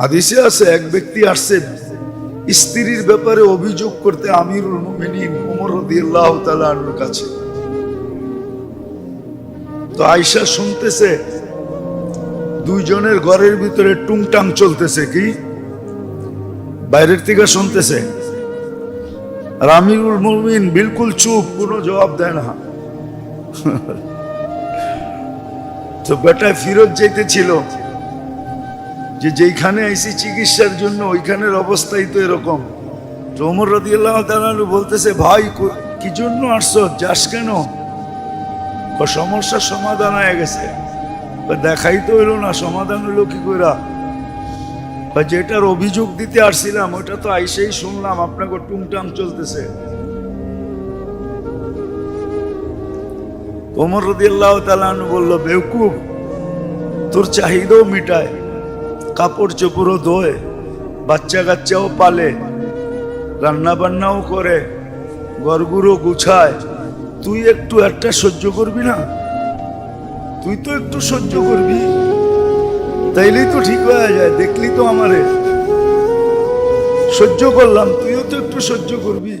হাদিসে আছে, এক ব্যক্তি আসছে, স্ত্রীর ব্যাপারে অভিযোগ করতে আমিরুল মুমিনিন ওমর রাদিয়াল্লাহু তাআলা আনহুর কাছে। তো আয়সা শুনতেছে, দুইজনের ঘরের ভিতরে টুংটাং চলতেছে কি? বাইরের থেকে শুনতেছে আর আমিরুল মুমিন বিলকুল চুপ, কোনো জবাব দেয় না। তো বেটা ফিরত যেতেছিল যে যেইখানে আইসি চিকিৎসার জন্য, ওইখানের অবস্থাই তো এরকম। তো ওমর রাদিয়াল্লাহ তাআলা বলতেছে, ভাই, কি জন্য আসছো? যাস কেন? সমস্যার সমাধান হয়ে গেছে। দেখাই তো হইল না, সমাধান হইল কি কইরা? বা যেটার অভিযোগ দিতে আসছিলাম ওটা তো আইসেই শুনলাম, আপনাকে টুংটাং চলতেছে। ওমর রদিয়াল্লাহ তালান বলল, বেউকুব, তোর চাহিদাও মিটায়। কাপড় চোপড়ও ধোয়, বাচ্চা কাচ্চাও পালে রান্না বান্নাও করে গরগুরো গুছায়। তুই একটু একটা সহ্য করবি না? তুই তো একটু সহ্য করবি। তাইলেই তো ঠিক হয়ে যায়, দেখলি তো আমারে। সহ্য করলাম, তুইও তো একটু সহ্য করবি।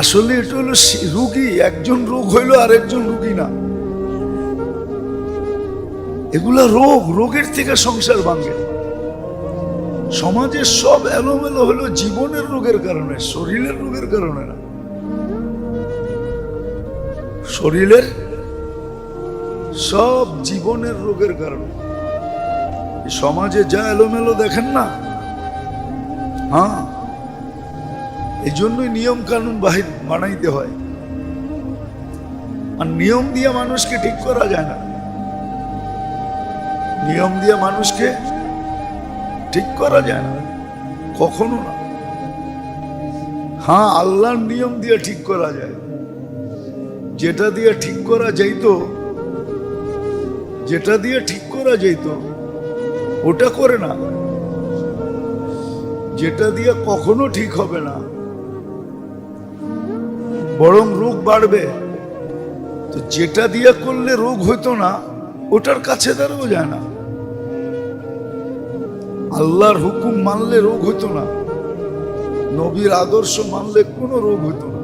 আসলে এটা হলো রুগী, একজন রোগ হইল আরেকজন রুগী না। এগুলা রোগ, রোগের থেকে সংসার ভাঙে। সমাজের সব এলোমেলো হলো জীবনের রোগের কারণে, শরীরের রোগের কারণে না। শরীরের সব জীবনের রোগের কারণে। সমাজে যা এলোমেলো দেখেন না হ্যাঁ এই জন্যই নিয়ম কানুন বাহির বানাইতে হয়। আর নিয়ম দিয়ে মানুষকে ঠিক করা যায় না। নিয়ম দিয়ে মানুষকে ঠিক করা যায় না। কখনো না। হ্যাঁ আল্লাহর নিয়ম দিয়ে ঠিক করা যায়। যেটা দিয়ে ঠিক করা যাইতো, যেটা দিয়ে ঠিক করা যেত ওটা করে না। যেটা দিয়ে কখনো ঠিক হবে না। বরং রোগ বাড়বে। তো যেটা দিয়ে করলে রোগ হইতো না ওটার কাছে দাঁড়াও যায় না আল্লাহর হুকুম মানলে রোগ হইতো না। নবীর আদর্শ মানলে কোনো রোগ হইতো না।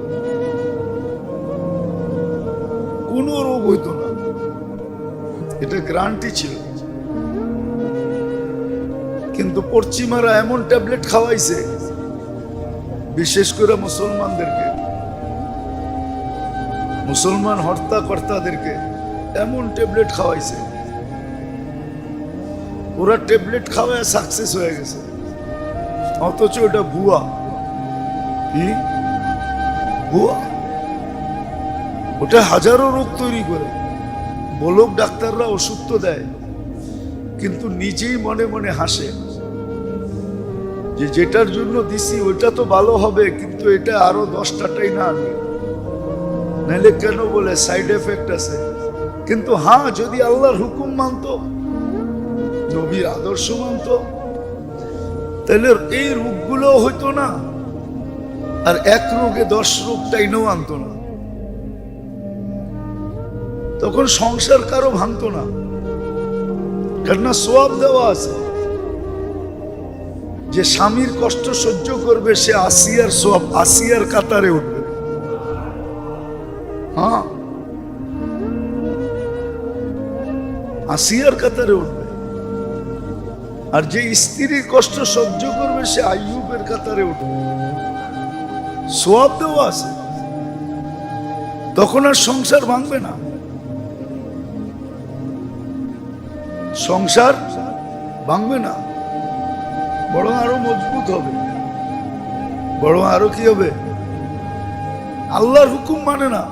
কোনো রোগ হইতো না। এটা গ্রান্টি ছিল। কিন্তু পশ্চিমারা এমন ট্যাবলেট খাওয়াইছে, বিশেষ করে মুসলমানদেরকে। মুসলমান হর্তা কর্তাদেরকে এমন ট্যাবলেট খাওয়াইছে। ওরা ট্যাবলেট খাওয়ায় সাকসেস হয়ে গেছে। অথচ এটা ভুয়া। কি? ভুয়া? ওটা হাজারো রোগ তৈরি করে। বলক ডাক্তাররা ওষুধ তো দেয়। কিন্তু নিজেই মনে মনে হাসে। যে যেটার জন্য দিছি, ওইটা তো ভালো হবে, কিন্তু এটা আরও দশটাটাই না আনবে নাহলে কেন বলে সাইড এফেক্ট আছে। কিন্তু হ্যাঁ যদি আল্লাহর হুকুম মানতো, নবীর আদর্শ মানতো, তাহলে এই রোগগুলো হইতো না। আর এক রোগে দশ রোগ টাইনেও আনতো না। তখন সংসার কারও ভাঙতো না। কেননা সোয়াব দেওয়া আছে। যে স্বামীর কষ্ট সহ্য করবে, সে আসিয়ার সোয়াব আসিয়ার কাতারে উঠবে। হ্যাঁ? আসিয়ার কাতারে উঠবে। আর যে স্ত্রীর কষ্ট সহ্য করবে, সে আইয়ুবের কাতারে উঠবে। সোয়াব দেওয়া আছে। তখন আর সংসার ভাঙবে না। সংসার ভাঙবে না। বরং আরও মজবুত হবে। বরং আরও কি হবে? আল্লাহর হুকুম মানে না।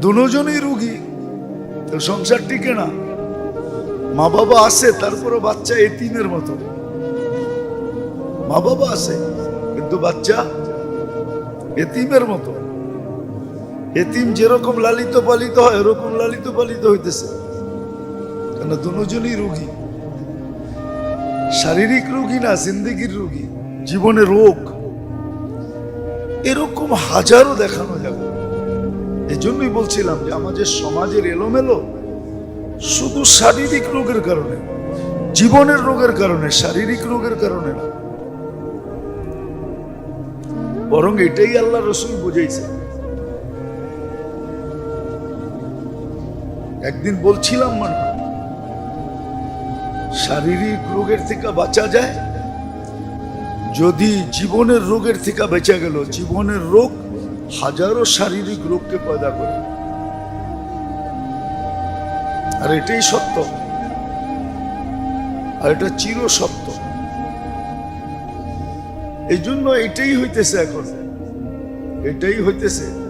দুজনই রুগী। তো সংসার টিকে না? মা বাবা আছে তারপরে বাচ্চা এতিমের মতো। মা বাবা আছে, কিন্তু বাচ্চা এতিমের মতো। এতিম যেরকম লালিত পালিত হয় এরকম লালিত পালিত হইতেছে। কেন দুজনই রুগী। শারীরিক রুগী না, জিন্দিগির রুগী। জীবনে রোগ। এরকম হাজারো দেখানো যাবে। এই জন্যই বলছিলাম যে আমাদের সমাজের এলোমেলো শুধু শারীরিক রোগের কারণে, জীবনের রোগের কারণে, শারীরিক রোগের কারণে না। বরং এটাই আল্লাহ রসুল বুঝাইছে। একদিন বলছিলাম মানে শারীরিক রোগের থেকে বাঁচা যায়, যদি জীবনের রোগের থেকে বেঁচে গেল, জীবনের রোগ হাজারো শারীরিক রোগকে পয়দা করে। আর এটাই সত্য। আর এটা চির সত্য। এই জন্য এটাই হইতেছে এখন। এটাই হইতেছে